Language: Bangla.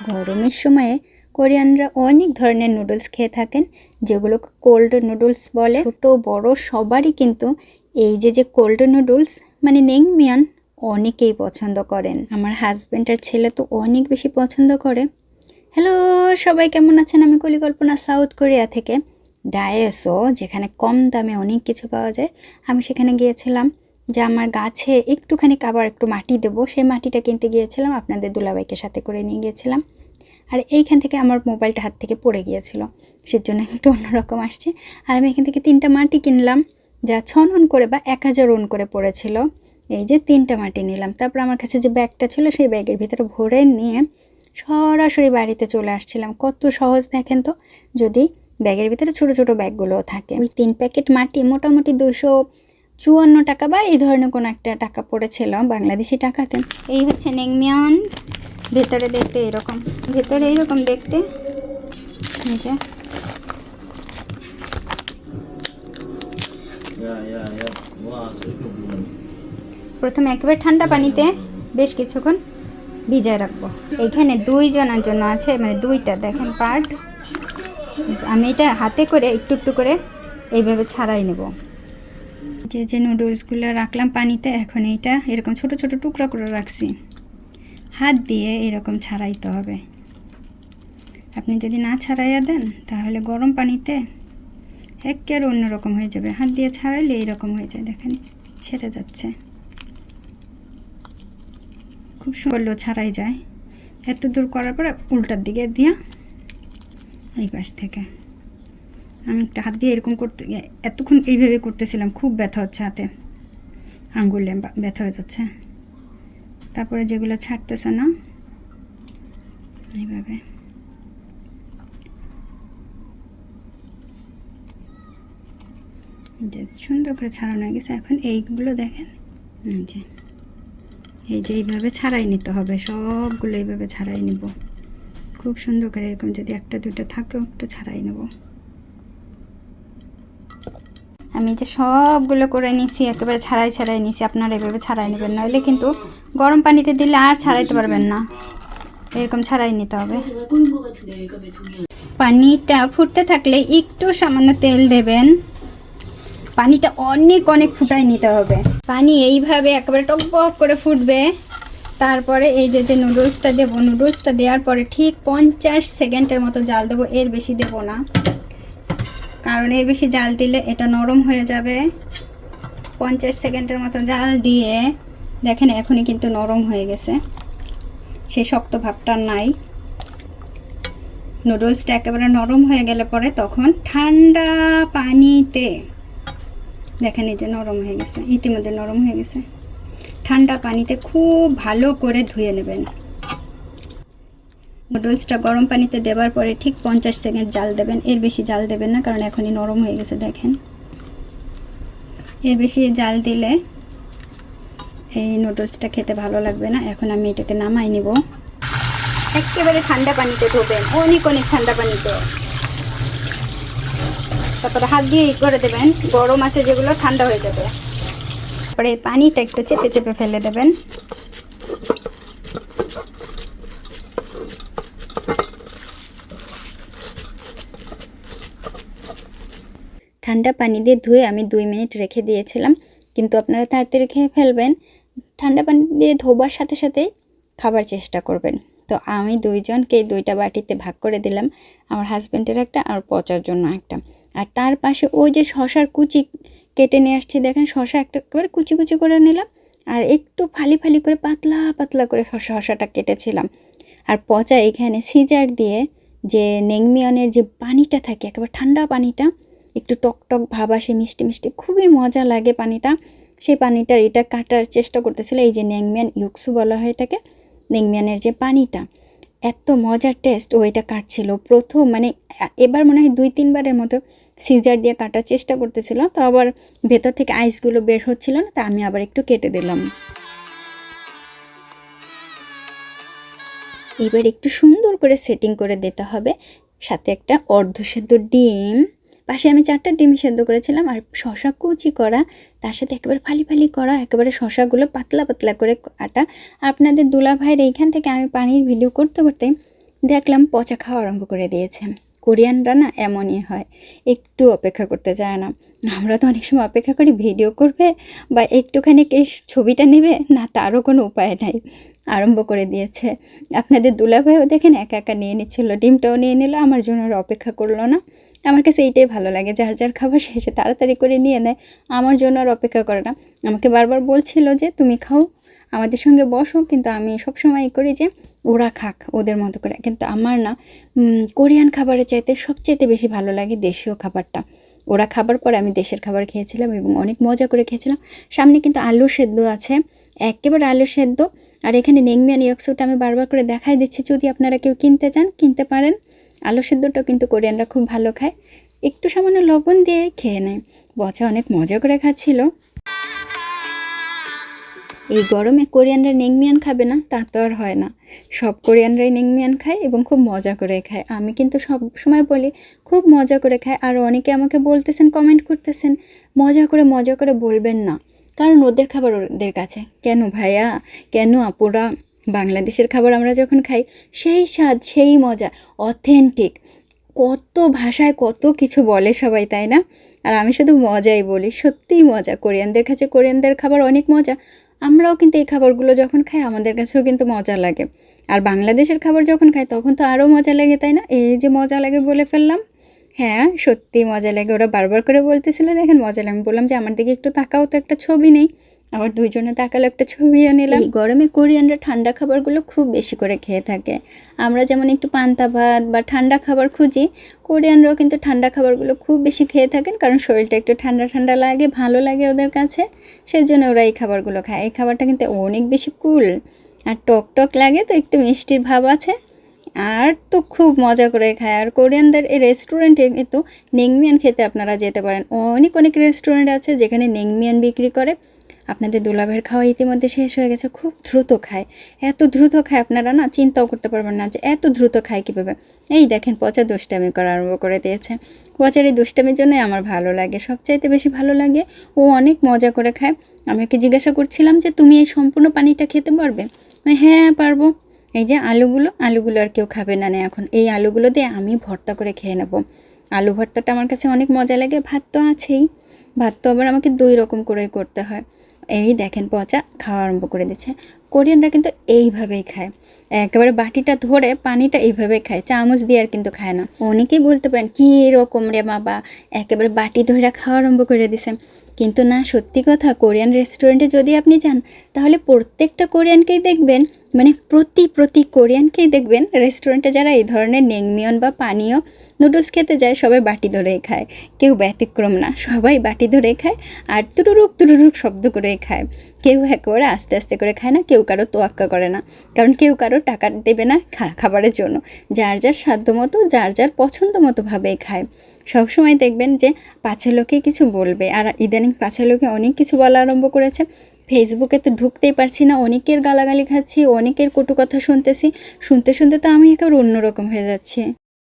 গরমের সময়ে কোরিয়ানরা অনেক ধরনের নুডলস খেয়ে থাকেন, যেগুলো কোল্ড নুডলস বলে। ছোট, বড় সবারই কিন্তু এই যে যে কোল্ড নুডলস মানে নেংমিয়ান অনেকেই পছন্দ করেন। আমার হাজব্যান্ড আর ছেলে তো অনেক বেশি পছন্দ করে। হ্যালো, সবাই কেমন আছেন? আমি কলিকল্পনা, সাউথ কোরিয়া থেকে। ডায়েসো, যেখানে কম দামে অনেক কিছু পাওয়া যায়, আমি সেখানে গিয়েছিলাম। যে আমার গাছে একটুখানি আবার একটু মাটি দেবো। সেই মাটিটা কিনতে গিয়েছিলাম, আপনাদের দুলাভাইকে সাথে করে নিয়ে গিয়েছিলাম। আর এইখান থেকে আমার মোবাইলটা হাত থেকে পড়ে গিয়েছিল। সেজন্য একটু অন্যরকম আসছে। আর আমি এখান থেকে তিনটা মাটি কিনলাম, যা ছ নন করে বা এক হাজার রন করে পড়েছিল। এই যে তিনটা মাটি নিলাম। তারপর আমার কাছে যে ব্যাগটা ছিল, সেই ব্যাগের ভিতরে ভরে নিয়ে সরাসরি বাড়িতে চলে আসছিলাম। কত সহজ দেখেন তো। যদি ব্যাগের ভিতরে ছোট ছোট ব্যাগগুলোও থাকে। ওই তিন প্যাকেট মাটি মোটামুটি দুশো চুয়ান্ন টাকা বা এই ধরনের কোনো একটা টাকা পড়েছিল বাংলাদেশি টাকাতে। এই হচ্ছে নেংমিয়ন। ভেতরে দেখতে এরকম। ভেতরে এইরকম দেখতে। প্রথমে একেবারে ঠান্ডা পানিতে বেশ কিছুক্ষণ ভিজায় রাখব। এইখানে দুইজনের জন্য আছে মানে দুইটা, দেখেন পার্ট। আমি এটা হাতে করে একটু একটু করে এইভাবে ছাড়াই নেব। যে যে নুডলসগুলো রাখলাম পানিতে, এখন এইটা এরকম ছোট ছোট টুকরা করে রাখছি। হাত দিয়ে এরকম ছাড়াইতে হবে। আপনি যদি না ছাড়াইয়া দেন, তাহলে গরম পানিতে একের অন্যরকম হয়ে যাবে। হাত দিয়ে ছাড়াইলে এইরকম হয়ে যায়, দেখেন, ছেড়ে যাচ্ছে। খুব সুন্দর ছাড়াই যায়। এত দূর করার পরে উল্টার দিকে দিয়া এই পাশ থেকে। আমি একটা হাত দিয়ে এরকম করতে এতক্ষণ এইভাবে করতেছিলাম, খুব ব্যথা হচ্ছে হাতে। আঙ্গুলে ব্যথা হয়ে যাচ্ছে। তারপরে যেগুলো ছাড়তেছে না, এইভাবে। যে সুন্দর করে ছাড়ানো হয়ে গেছে। এখন এইগুলো দেখেন, এই যে এই যে এইভাবে ছাড়াই নিতে হবে। সবগুলো এইভাবে ছাড়াই নিব। খুব সুন্দর করে এরকম যদি একটা দুটো থাকেও একটু ছাড়াই নেব। আমি যে সবগুলো করে নিছি, একেবারে ছাড়াই ছাড়াই নিছি, আপনারা এভাবে ছাড়াই নেবেন নইলে কিন্তু গরম পানিতে দিলে আর ছাড়াইতে পারবেন না। এরকম ছাড়াই নিতে হবে। পানিটা ফুটতে থাকলে একটু সামান্য তেল দেবেন। পানিটা অনেক অনেক ফুটাই নিতে হবে। পানি এইভাবে একেবারে টকবক করে ফুটবে। তারপরে এই যে যে নুডলসটা দেবো, নুডলসটা দেওয়ার পরে ঠিক পঞ্চাশ সেকেন্ডের মতো জাল দেবো, এর বেশি দেবো না। কারণ এর বেশি জাল দিলে এটা নরম হয়ে যাবে। পঞ্চাশ সেকেন্ডের মতো জাল দিয়ে দেখেন এখনই কিন্তু নরম হয়ে গেছে। সেই শক্ত ভাবটা নাই। নুডলসটা একেবারে নরম হয়ে গেলে পরে তখন ঠান্ডা পানিতে দেখেন এই যে নরম হয়ে গেছে, ইতিমধ্যে নরম হয়ে গেছে। ঠান্ডা পানিতে খুব ভালো করে ধুয়ে নেবেন। নুডলসটা গরম পানিতে দেওয়ার পরে ঠিক পঞ্চাশ সেকেন্ড জাল দেবেন। এর বেশি জাল দেবেন না, কারণ এখনই নরম হয়ে গেছে, দেখেন। এর বেশি জাল দিলে এই নুডলসটা খেতে ভালো লাগবে না। এখন আমি এটাকে নামাই নিব। একেবারে ঠান্ডা পানিতে ধোবেন, অনেক অনেক ঠান্ডা পানিতে। তারপরে হাত দিয়ে করে দেবেন, গরম আছে যেগুলো ঠান্ডা হয়ে যাবে। তারপরে পানিটা একটু চেপে চেপে ফেলে দেবেন। ঠান্ডা পানি দিয়ে ধুয়ে আমি দুই মিনিট রেখে দিয়েছিলাম। কিন্তু আপনারা তাড়াতাড়ি খেয়ে ফেলবেন। ঠান্ডা পানি দিয়ে ধোবার সাথে সাথেই খাবার চেষ্টা করবেন। তো আমি দুইজনকে দুইটা বাটিতে ভাগ করে দিলাম। আমার হাজব্যান্ডের একটা, আর পচার জন্য একটা। আর তার পাশে ওই যে শশার কুচি কেটে নিয়ে আসছি, দেখেন শশা একটা করে কুচি কুচি করে নিলাম। আর একটু ফালি ফালি করে পাতলা পাতলা করে শশা, শশাটা কেটেছিলাম। আর পচা এখানে সিজার দিয়ে যে নেংমিয়নের যে পানিটা থাকে, একেবারে ঠান্ডা পানিটা একটু টক টক ভাব আসে, মিষ্টি মিষ্টি, খুবই মজা লাগে পানিটা। সেই পানিটার এটা কাটার চেষ্টা করতেছিল এই যে ন্যাংমিয়ান ইউকসু বলা হয় এটাকে নেংমিয়ানের যে পানিটা। এত মজার টেস্ট ও এটা কাটছিল। প্রথম মানে এবার মনে হয় দুই তিনবারের মতো সিজার দিয়ে কাটার চেষ্টা করতেছিল, তো আবার ভেতর থেকে আইসগুলো বের হচ্ছিল না, তা আমি আবার একটু কেটে দিলাম। এবার একটু সুন্দর করে সেটিং করে দিতে হবে, সাথে একটা অর্ধ সেদ্ধ ডিম। পাশে আমি চারটা ডিম সেদ্ধ করেছিলাম আর শশা কুচি করা, তার সাথে একেবারে ফালি ফালি করা, একেবারে শশাগুলো পাতলা পাতলা করে কাটা আপনাদের দুলা ভাইয়ের এইখান থেকে আমি পানির ভিডিও করতে করতে দেখলাম পচা খাওয়া আরম্ভ করে দিয়েছে। কোরিয়ানরা না এমনই হয়, একটু অপেক্ষা করতে চায় না। আমরা তো অনেক সময় অপেক্ষা করি ভিডিও করবে বা একটুখানি কে ছবিটা নেবে, না তারও কোনো উপায় নাই, আরম্ভ করে দিয়েছে। আপনাদের দুলাভাইও দেখেন একা একা নিয়ে নিচ্ছিল, ডিমটাও নিয়ে নিল, আমার জন্য অপেক্ষা করল না। আমার কাছে এইটাই ভালো লাগে, যার যার খাবার শেষে তাড়াতাড়ি করে নিয়ে নেয়। আমার জন্য আর অপেক্ষা করে না। আমাকে বারবার বলছিল যে, তুমি খাও, আমাদের সঙ্গে বসো। কিন্তু আমি সবসময় করি যে, ওরা খাক, ওদের মতো করে। কিন্তু আমার না কোরিয়ান খাবারের চাইতে সবচেয়ে বেশি ভালো লাগে দেশীয় খাবারটা। ওরা খাবার পরে আমি দেশের খাবার খেয়েছিলাম এবং অনেক মজা করে খেয়েছিলাম। সামনে কিন্তু আলু সেদ্ধ আছে, একেবারে আলু সেদ্ধ। আর এখানে নেংমিয়ান ইয়কসুটা আমি বারবার করে দেখাই দিচ্ছি। যদি আপনারা কেউ কিনতে চান, কিনতে পারেন। আলু সেদ্ধটাও কিন্তু কোরিয়ানরা খুব ভালো খায়। একটু সামান্য লবণ দিয়ে খেয়ে নেয়। বচা অনেক মজা করে খাচ্ছিল। এই গরমে কোরিয়ানরা নেংমিয়ান খাবে না, তা তো আর হয় না। সব কোরিয়ানরাই নেংমিয়ান খায় এবং খুব মজা করে খায়। আমি কিন্তু সব সময় বলি, খুব মজা করে খায়। আর অনেকে আমাকে বলতেছেন কমেন্ট করতেছেন, মজা করে মজা করে বলবেন না। কারণ ওদের খাবার ওদের কাছে। কেন ভাইয়া? কেন আপুরা? বাংলাদেশের খাবার আমরা যখন খাই, সেই স্বাদ, সেই মজা অথেন্টিক কত ভাষায় কত কিছু বলে সবাই, তাই না? আর আমি শুধু মজাই বলি, সত্যিই মজা। কোরিয়ানদের কাছে কোরিয়ানদের খাবার অনেক মজা। আমরাও কিন্তু এই খাবারগুলো যখন খাই, আমাদের কাছেও কিন্তু মজা লাগে। আর বাংলাদেশের খাবার যখন খাই, তখন তো আরও মজা লাগে, তাই না? এই যে মজা লাগে বলে ফেললাম। হ্যাঁ সত্যি মজা লাগে। ওরা বারবার করে বলতেছিল, দেখেন, মজা লাগে। আমি বললাম যে, আমার দিকে একটু তাকাও, তো একটা ছবি নেই। আবার দুইজনে তাকালো একটা ছবিও নিলাম। গরমে কোরিয়ানরা ঠান্ডা খাবারগুলো খুব বেশি করে খেয়ে থাকে। আমরা যেমন একটু পান্তা ভাত বা ঠান্ডা খাবার খুঁজি, কোরিয়ানরাও কিন্তু ঠান্ডা খাবারগুলো খুব বেশি খেয়ে থাকেন কারণ শরীরটা একটু ঠান্ডা ঠান্ডা লাগে, ভালো লাগে ওদের কাছে। সেই জন্য ওরা এই খাবারগুলো খায়। এই খাবারটা কিন্তু অনেক বেশি কুল। আর টক টক লাগে তো একটু মিষ্টির ভাব আছে। আর তো খুব মজা করে খায়। আর কোরিয়ানদের এই রেস্টুরেন্টে কিন্তু নেংমিয়ান খেতে আপনারা যেতে পারেন। অনেক অনেক রেস্টুরেন্ট আছে যেখানে নেংমিয়ান বিক্রি করে। আপনাদের দুলাভের খাওয়া ইতিমধ্যে শেষ হয়ে গেছে, খুব দ্রুত খায়। এত দ্রুত খায়, আপনারা না চিন্তাও করতে পারবেন না যে এত দ্রুত খায় কীভাবে। এই দেখেন, পচা দুষ্টামি করা আরম্ভ করে দিয়েছে। পচার এই দুষ্টামির জন্যই আমার ভালো লাগে, সবচাইতে বেশি ভালো লাগে, ও অনেক মজা করে খায়। আমি ওকে জিজ্ঞাসা করছিলাম যে, তুমি এই সম্পূর্ণ পানিটা খেতে পারবে? হ্যাঁ পারব। এই যে আলুগুলো আলুগুলো আর কেউ খাবে না না এখন। এই আলুগুলো দিয়ে আমি ভর্তা করে খেয়ে নেব। আলু ভর্তাটা আমার কাছে অনেক মজা লাগে, ভাত তো আছেই। ভাত তো আবার আমাকে দুই রকম করেই করতে হয়। এই দেখেন পচা খাওয়া আরম্ভ করে দিচ্ছে। কোরিয়ানরা কিন্তু এইভাবেই খায়। একেবারে বাটিটা ধরে পানিটা এইভাবে খায়, চামচ দিয়ে আর কিন্তু খায় না। অনেকেই বলতে পারেন, কী রকম রে বাবা? একেবারে বাটি ধরে খাওয়া আরম্ভ করে দিছে। কিন্তু না, সত্যি কথা, কোরিয়ান রেস্টুরেন্টে যদি আপনি যান, তাহলে প্রত্যেকটা কোরিয়ানকেই দেখবেন মানে প্রতি প্রতি কোরিয়ানকেই দেখবেন রেস্টুরেন্টে যারা এই ধরনের নেংমিয়ন বা পানীয় নুডলস খেতে যায়, সবাই বাটি ধরেই খায়। কেউ ব্যতিক্রম না, সবাই বাটি ধরেই খায় আর তুরুরুক তুরুরুক শব্দ করেই খায়। কেউ একেবারে আস্তে আস্তে করে খায় না, কেউ কারও তোয়াক্কা করে না। কারণ কেউ কারও টাকা দেবে না খাবারের জন্য। যার যার সাধ্য মতো, যার যার পছন্দ মতো ভাবেই খায়। সবসময় দেখবেন যে পাছে লোকে কিছু বলবে। আর ইদানিং পাছে লোকে অনেক কিছু বলা আরম্ভ করেছে। ফেসবুকে তো ঢুকতেই পারছি না, অনেকের গালাগালি খাচ্ছি, অনেকের কটু কথা শুনতেছি, শুনতে শুনতে তো আমি একেবারে অন্যরকম হয়ে যাচ্ছি।